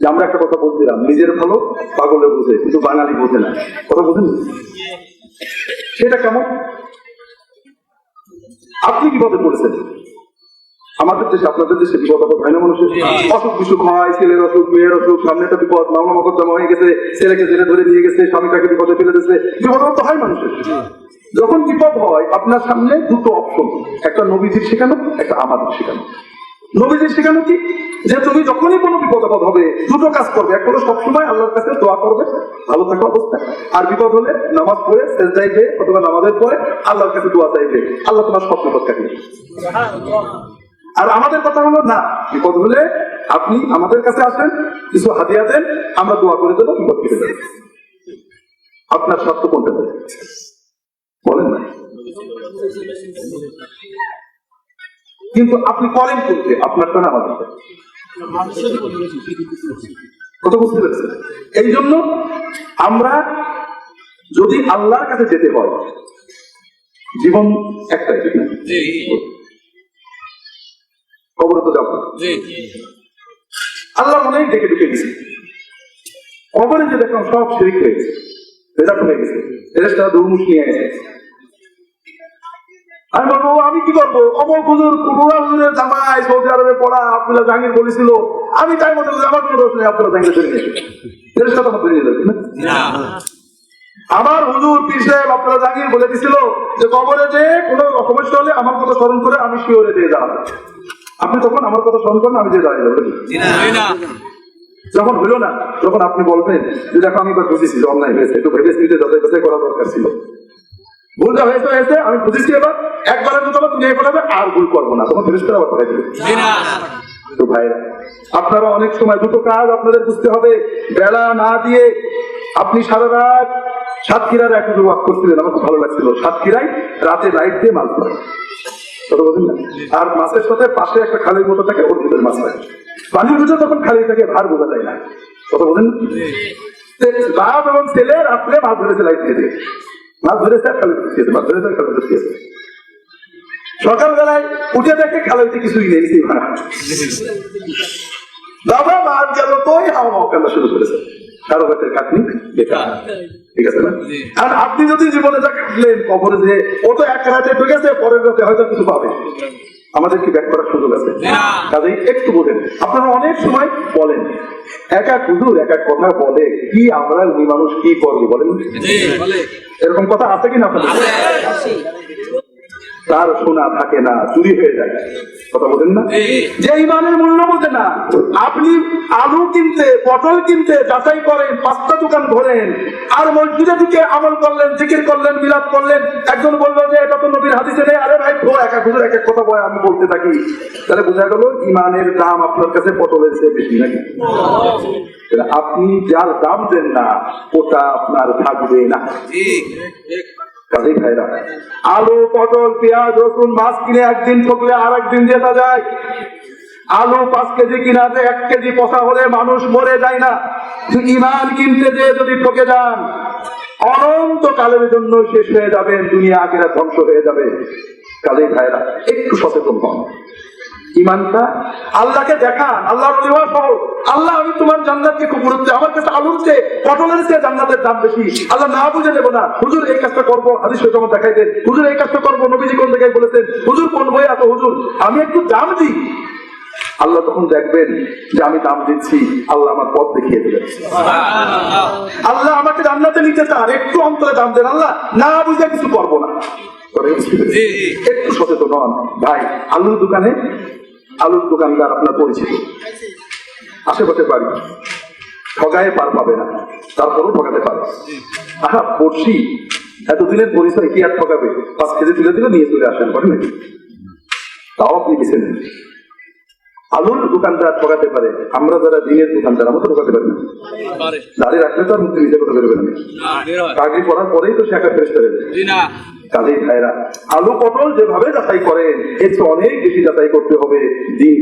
যে আমরা একটা কথা বলছিলাম নিজের ভালো পাগলে বোঝে কিন্তু বাঙালি বোঝে না। কথা বোঝেন? সেটা কেমন? আপনি বিপদে পড়েছেন। আমাদের দেশে আপনাদের দেশে বিপদ আপদ হয় না মানুষের। অসুখ বিসুখ হয় ছেলের অসুখ মেয়ের অসুখ সামনে একটা বিপদ মামলা মকদ্দমা হয়ে গেছে ছেলেকে জেলে ধরে নিয়ে গেছে স্বামীটাকে বিপদে ফেলে দিয়েছে। বিপদ তো হয় মানুষের। যখন বিপদ হয় আপনার সামনে দুটো অপশন একটা নবীজির শেখানো একটা আমাদের শেখানো। নবীজির শেখানো কি? যে তুমি যখনই কোনো বিপদ আপদ হবে, দুটো কাজ করবে। একটা হলো সবসময় আল্লাহর কাছে দোয়া করবে, ভালো থাকা অবস্থায় আর বিপদ হলে নামাজ পড়ে শেষ যাইবে অথবা নামাজের পরে আল্লাহর কাছে দোয়া চাইবে। আল্লাহ তোমার সব বিপদ দেবে। আর আমাদের কথা হলো, না, বিপদ হলে আপনি আমাদের কাছে আসেন, কিছু হাতিয়া দেন, আমরা দোয়া করে দেবো, বিপদ কেটে দেবো আপনার শর্ত কোনটা বলেন না। কিন্তু আপনি করেন করতে আপনারটা না আমাদের কথা বুঝতে পেরেছেন? এই জন্য আমরা যদি আল্লাহর কাছে যেতে হয় জীবন একটাই না তো যাব আল্লাহ অনেক ডেকে ঢুকে গেছে কবরে যে দেখলাম সব শিরিক হয়েছে রেজাল্ট হয়ে গেছে রেজাল্টটা দুর্মুখ নিয়ে গেছে আমি বলব আমি কি করব? অমর হুজুর রুরা হুজুরের জামাই সৌদি আরবে পড়া আব্দুল্লাহ জাহাঙ্গীর বলেছিল। আমি তাই মতো আমার কোনো দোষ নেই আব্দুল্লাহ জাহাঙ্গীর ধরে আমার হুজুর পীর সাহেব আপনারা জাহাঙ্গীর বলে দিছিল যে কবরে যে কোনো সমস্যা হলে আমার কথা স্মরণ করে আমি শিওরে দিয়ে যাব আপনি তখন আমার কথা স্মরণ করেন আমি যে দাঁড়িয়ে যাব। যখন হইল না তখন আপনি বলবেন যে দেখো আমি এবার বুঝেছি অন্যায় হয়েছে একটু ভেবে চিন্তে যাচাই বাছাই করা দরকার ছিল। ভুলটা হয়েছে হয়েছে আমি বুঝেছি এবার। একবারের মতো তুমি এই পড়াবে আর ভুল করব না। তখন ফেরেস আবার পড়াই দেবে। তো আপনারা অনেক সময় দুটো কাজ আপনাদের বুঝতে হবে। বেলা না দিয়ে আপনি সারা রাত সাতক্ষীরার এক ওয়াক করছিলেন, আমার খুব ভালো লাগছিল। সাতক্ষীরায় রাতে লাইট দিয়ে মাছ ধরে। আর মাছের সাথে পাশে একটা খালির মতো থাকে, ওর মাছ থাকে। পানির ভিতরে তখন খালি থাকে, ভার বোঝা যায় না। কথা বলেন বাপ এবং ছেলে রাত্রে মাছ ধরেছে, লাইট দিয়ে মাছ ধরেছে খালি মাছ ধরেছে খালি সকালবেলায় উঠে দেখে খালাইতে কিছুই নেই ভাড়া বাবা গেল তোই হাওয়া শুরু করেছে। কারও কাটনি বেকার। ঠিক আছে না? আর আপনি যদি জীবনে যা কাটলেন কবরে যে ও তো এক রাতে ঢুকেছে পরের রাতে হয়তো কিছু পাবে। আমাদের কি ব্যাক করার সুযোগ আছে? কাজেই একটু বলেন। আপনারা অনেক সময় বলেন এক এক হুজুর এক এক কথা বলে কি আমরা উনি মানুষ কি করব বলেন? এরকম কথা আছে কিনা আপনাদের? তার সোনা থাকে না চুরি হয়ে যায়। কথা বলেন না? যে ইমানের মূল্য বোঝে না আপনি আলু কিনতে পটল কিনতে যাচাই করেন পাঁচটা দোকান ঘোরেন আর মসজিদে দিকে আমল করলেন জিকির করলেন মিলাদ করলেন। একজন বলল যে এটা তো নবীর হাদিসে নেই। আরে ভাই ও এক এক এক এক কথা বলে আমি বলতে থাকি। তাহলে বোঝা গেল ইমানের দাম আপনার কাছে পটলের চেয়ে বেশি নাকি? তাহলে আপনি যার দাম দেন না ওটা আপনার থাকবে না। কাজেই খায়রা আলু, পটল, পেঁয়াজ, রসুন, মাছ কিনে একদিন ঠকলে আর একদিন যেতে যায়। আলু পাঁচ কেজি কিনা কিনাতে এক কেজি পচা হলে মানুষ মরে যায় না। ইমান কিনতে যেয়ে যদি ঠকে যান অনন্ত কালের জন্য শেষ হয়ে যাবেন দুনিয়া আগে ধ্বংস হয়ে যাবে। কাজেই ভাইরা, একটু সচেতন হন। ইমানটা আল্লাহকে দেখান আল্লাহ সহ। আল্লাহ আমি তোমার জান্নাতকে খুব গুরুত্ব আমার কাছে আলুর চেয়ে পটলের চেয়ে জান্নাতের দাম বেশি। আল্লাহ না বুঝে দেবো না। হুজুর এই কাজটা করব। হাদিস তোমার দেখাই দেন। হুজুর এই কাজটা করব। নবীজি কোন জায়গায় বলেছেন হুজুর কোন বই এত হুজুর? আমি একটু দাম দিই। আল্লাহ তখন দেখবেন যে আমি দাম দিচ্ছি। আল্লাহ আমার পথ দেখিয়ে দেবেন। আল্লাহ আমাকে জান্নাতে নিতে চান। একটু অন্তরে দাম দেন। আল্লাহ না বুঝে কিছু করব না? একটু সচেতন হন। ভাই আলুর দোকানে আলুর দোকানদার আপনার পরিচিত। আশেপাশে বাড়ি ঠগায় পার পাবে না। তারপরও ঠকাতে পারে। আহা পড়ছি এতদিনের পরিচয় কি আর ঠকাবে পাঁচ কেজি তুলে দিলে নিয়ে চলে আসেন পারেন তাও আপনি বেছে আলুর দোকানদার ঠকাতে পারে। আমরা যারা দিনের দোকানদার আমরা তো ঠকাতে পারি না। দাঁড়িয়ে রাখলে তো আর মুক্তি নিজে করতে পারবে না। চাকরি করার পরেই তো সে একটা করে হয়ে যায়। কাজেই ভাইরা আলু পটল যেভাবে যাচাই করেন এর অনেক বেশি যাচাই করতে হবে। দিন